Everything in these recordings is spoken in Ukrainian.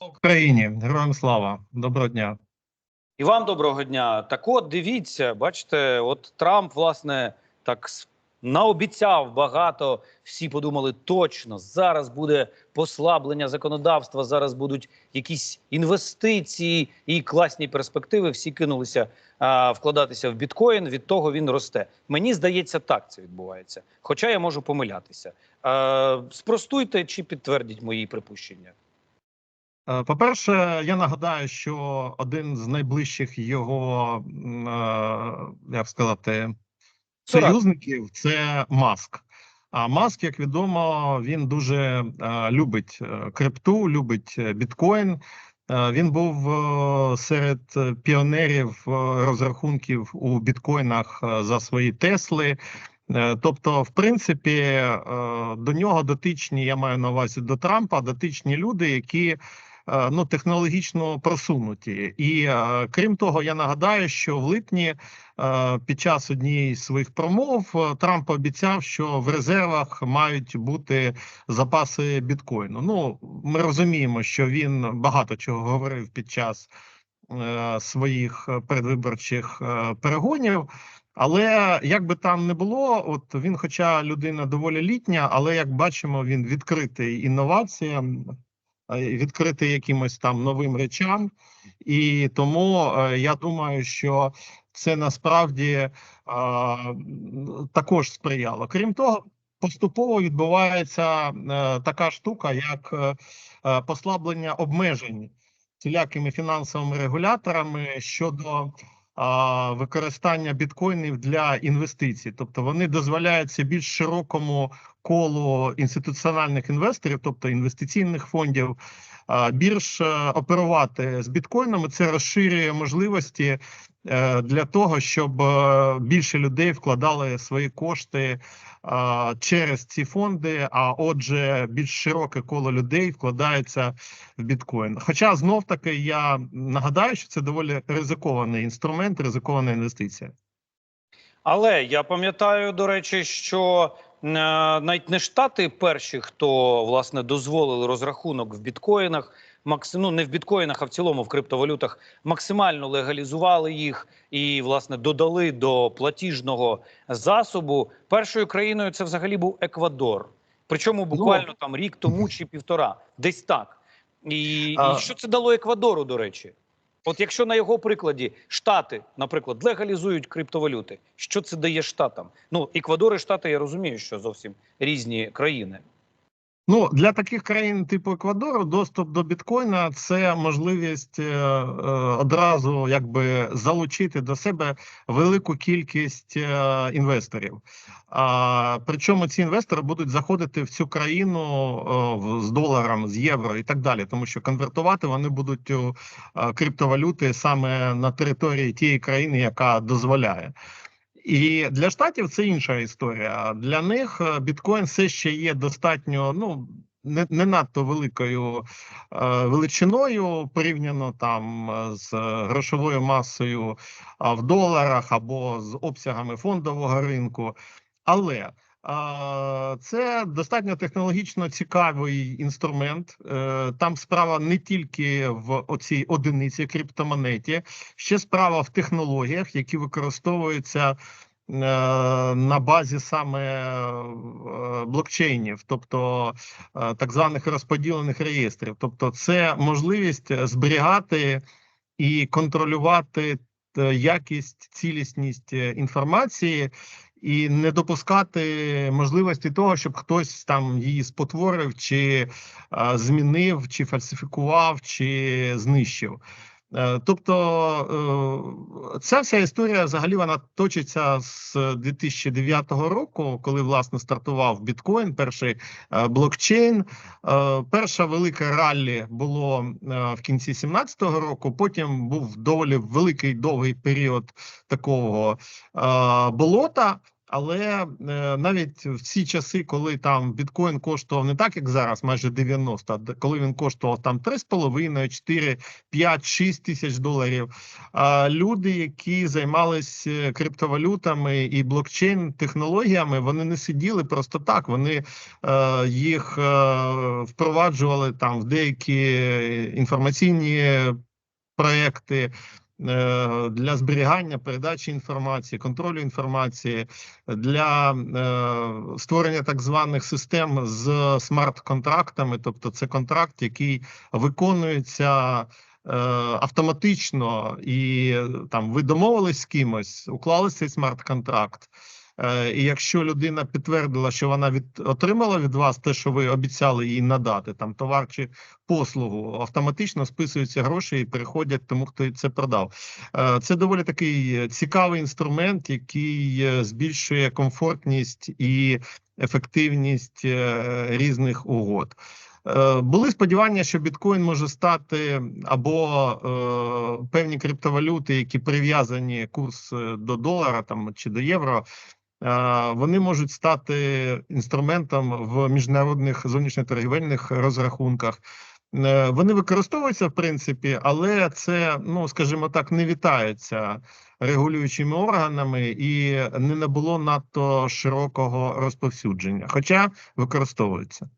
Україні, героям слава, доброго дня. І вам доброго дня. Так от дивіться, бачите, от Трамп, власне, так наобіцяв багато. Всі подумали, точно зараз буде послаблення законодавства, зараз будуть якісь інвестиції і класні перспективи. Всі кинулися а, вкладатися в біткоін. Від того він росте. Мені здається, так це відбувається. Хоча я можу помилятися. А, спростуйте чи підтвердіть мої припущення. Е, По-перше, я нагадаю, що один з найближчих його, е, як сказати, союзників це Маск. А Маск, як відомо, він дуже е, любить крипту, любить біткоін. Він був серед піонерів розрахунків у біткоїнах за свої Тесли. Тобто, в принципі, до нього дотичні, я маю на увазі до Трампа, дотичні люди, які ну технологічно просунуті. І е, крім того, я нагадаю, що в липні е, під час однієї з своїх промов е, Трамп обіцяв, що в резервах мають бути запаси біткоїну. Ну, ми розуміємо, що він багато чого говорив під час е, своїх е, передвиборчих е, перегонів. Але як би там не було, от він, хоча людина доволі літня, але як бачимо, він відкритий інноваціям, е, відкритий якимось там новим речам, і тому е, я думаю, що це насправді е, також сприяло. Крім того, поступово відбувається така штука, як послаблення обмежень всілякими фінансовими регуляторами щодо використання біткоїнів для інвестицій, тобто вони дозволяються більш широкому колу інституціональних інвесторів, тобто інвестиційних фондів, більш е, оперувати з біткоїнами. Це розширює можливості е, для того, щоб е, більше людей вкладали свої кошти через ці фонди. А отже, більш широке коло людей вкладається в біткоін. Хоча знов таки я нагадаю, що це доволі ризикований інструмент, ризикована інвестиція. Але я пам'ятаю, до речі, що навіть не штати перші, хто власне дозволили розрахунок в біткоїнах, ну не в біткоїнах, а в цілому в криптовалютах, максимально легалізували їх і власне додали до платіжного засобу. Першою країною це взагалі був Еквадор. Причому буквально там рік тому чи півтора, десь так. І, А- і що це дало Еквадору, до речі? От якщо на його прикладі штати, наприклад, легалізують криптовалюти, що це дає штатам? Ну, Еквадор і штати, я розумію, що зовсім різні країни. Ну для таких країн, типу Еквадору, доступ до біткоїна це можливість е, е, одразу якби залучити до себе велику кількість е, інвесторів. А причому ці інвестори будуть заходити в цю країну е, з доларом, з євро і так далі, тому що конвертувати вони будуть у е, криптовалюти саме на території тієї країни, яка дозволяє. І для штатів це інша історія. Для них е, біткоін все ще є достатньо, ну не, не надто великою е, величиною порівняно там е, з грошовою масою в доларах або з обсягами фондового ринку. Але це достатньо технологічно цікавий інструмент. Е, Там справа не тільки в оцій одиниці криптомонеті, ще справа в технологіях, які використовуються е, на базі саме е, блокчейнів, тобто так званих розподілених реєстрів. Тобто, це можливість зберігати і контролювати якість, цілісність інформації. І не допускати можливості того, щоб хтось там її спотворив, чи змінив, чи фальсифікував, чи знищив. Е, Тобто е, ця вся історія взагалі вона точиться з 2009 року, коли власне стартував біткоін, перший е, блокчейн. Перша велика раллі було в кінці 2017 року. Потім був доволі великий довгий період такого болота. Але е, навіть в ці часи, коли там біткоін коштував не так, як зараз, майже 90, а коли він коштував там 3,5, 4, 5, 6 тисяч доларів. Люди, які займалися криптовалютами і блокчейн технологіями, вони не сиділи просто так. Вони е, їх е, впроваджували там в деякі інформаційні проекти. Е, Для зберігання передачі інформації, контролю інформації, для е, створення так званих систем з смарт-контрактами, тобто це контракт, який виконується е, автоматично, і там ви домовились з кимось, уклали цей смарт-контракт. Е, І якщо людина підтвердила, що вона від отримала від вас те, що ви обіцяли їй надати, там товар чи послугу, автоматично списуються гроші і переходять тому, хто це продав. Е, Це доволі такий цікавий інструмент, який е, збільшує комфортність і ефективність е, різних угод. Е, Були сподівання, що біткоін може стати або е, певні криптовалюти, які прив'язані курс е, до долара там чи до євро. Е, Вони можуть стати інструментом в міжнародних зовнішньоторгівельних розрахунках. Е, Вони використовуються в принципі, але це, ну скажімо так, не вітається регулюючими органами і не набуло надто широкого розповсюдження, хоча використовується.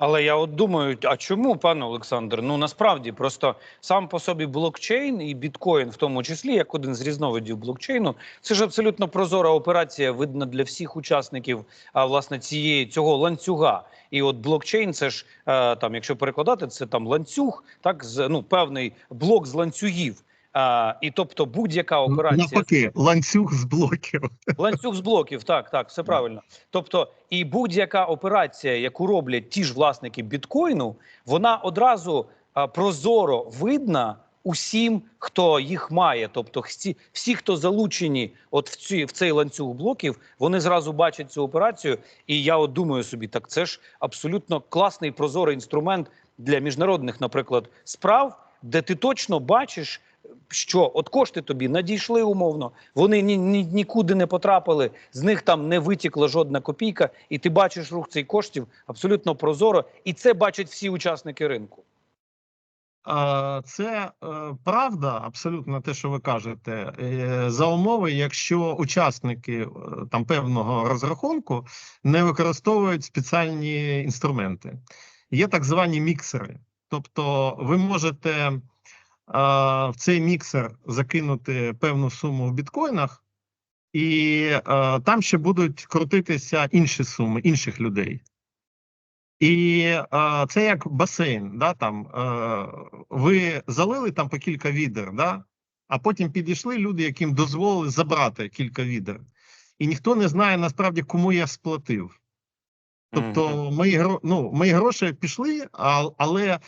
Але я от думаю, а чому, пане Олександр? Ну насправді просто сам по собі блокчейн і біткоін, в тому числі, як один з різновидів блокчейну, це ж абсолютно прозора операція, видна для всіх учасників а, власне цієї цього ланцюга. І от блокчейн, це ж е, там, якщо перекладати, це там ланцюг, так з ну певний блок з ланцюгів. А, і тобто будь-яка операція Навпаки, ланцюг з блоків. Ланцюг з блоків, так, так, все правильно. Тобто, і будь-яка операція, яку роблять ті ж власники біткоїну, вона одразу а, прозоро видна усім, хто їх має. Тобто, всі, всі, хто залучені от в, ці, в цей ланцюг блоків, вони зразу бачать цю операцію. І я от думаю собі, так це ж абсолютно класний прозорий інструмент для міжнародних, наприклад, справ, де ти точно бачиш що от кошти тобі надійшли умовно, вони ні, ні, нікуди не потрапили, з них там не витікла жодна копійка, і ти бачиш рух цих коштів абсолютно прозоро, і це бачать всі учасники ринку. Це е, правда, абсолютно те, що ви кажете, Е, за умови, якщо учасники е, там певного розрахунку не використовують спеціальні інструменти. Є так звані міксери. Тобто, ви можете в цей міксер закинути певну суму в біткоїнах, і там ще будуть крутитися інші суми інших людей. І е, це як басейн, да, там е, ви залили там по кілька відер, да, а потім підійшли люди, яким дозволили забрати кілька відер. І ніхто не знає насправді, кому я сплатив. Тобто мої, гро, ну, мої гроші пішли, але е,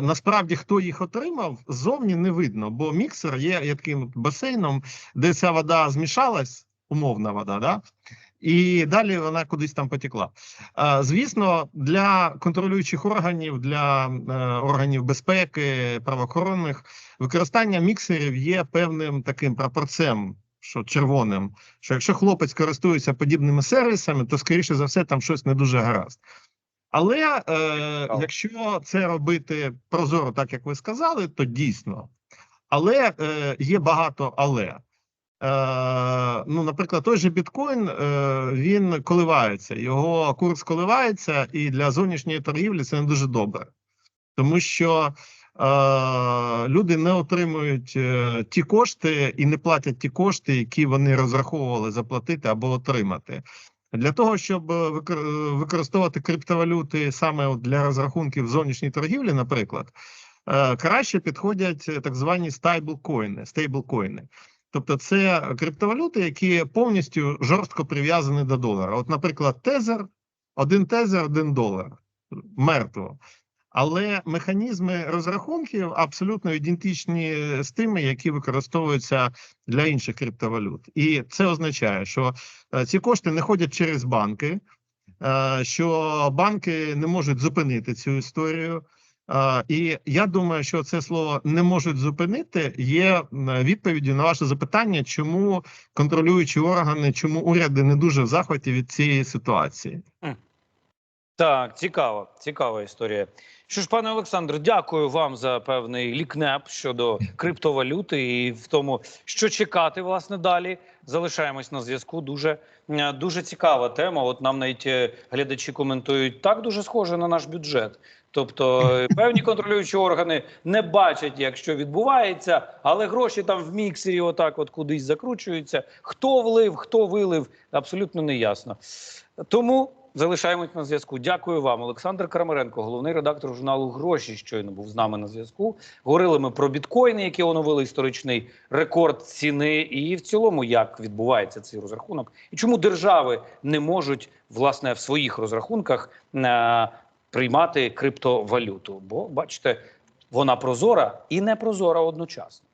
насправді хто їх отримав, ззовні не видно, бо міксер є, таким басейном, де ця вода змішалась, умовна вода, да? і далі вона кудись там потекла. Е, звісно, для контролюючих органів, для е, органів безпеки, правоохоронних, використання міксерів є певним таким прапорцем. Що червоним, що якщо хлопець користується подібними сервісами, то скоріше за все там щось не дуже гаразд. Але е, якщо це робити прозоро, так як ви сказали, то дійсно. Але е, є багато але. Е, ну, наприклад, той же біткоін е, він коливається, його курс коливається, і для зовнішньої торгівлі це не дуже добре, тому що люди не отримують е, ті кошти і не платять ті кошти, які вони розраховували заплатити або отримати. Для того щоб е, використовувати криптовалюти саме для розрахунків зовнішньої торгівлі, наприклад, е, краще підходять е, так звані стейблкоїни, стейблкоїни. Тобто, це криптовалюти, які повністю жорстко прив'язані до долара. От, наприклад, тезер, один тезер, один долар, мертво. Але механізми розрахунків абсолютно ідентичні з тими, які використовуються для інших криптовалют. І це означає, що е, ці кошти не ходять через банки, е, що банки не можуть зупинити цю історію. Е, І я думаю, що це слово не можуть зупинити. Є відповіддю на ваше запитання, чому контролюючі органи, чому уряди не дуже в захваті від цієї ситуації. Так, цікава, цікава історія. Що ж, пане Олександр, дякую вам за певний лікнеп щодо криптовалюти і в тому, що чекати власне далі. Залишаємось на зв'язку. Дуже дуже цікава тема. От нам навіть е, глядачі коментують так дуже схоже на наш бюджет. Тобто е, певні контролюючі органи не бачать, як що відбувається, але гроші там в міксері, отак, от кудись закручуються. Хто влив, хто вилив, абсолютно не ясно. Тому залишаємось на зв'язку. Дякую вам, Олександр Крамаренко, головний редактор журналу Гроші. Щойно був з нами на зв'язку. Говорили ми про біткоїни, які оновили історичний рекорд ціни, і в цілому, як відбувається цей розрахунок, і чому держави не можуть власне в своїх розрахунках е, приймати криптовалюту. Бо бачите, вона прозора і не прозора одночасно.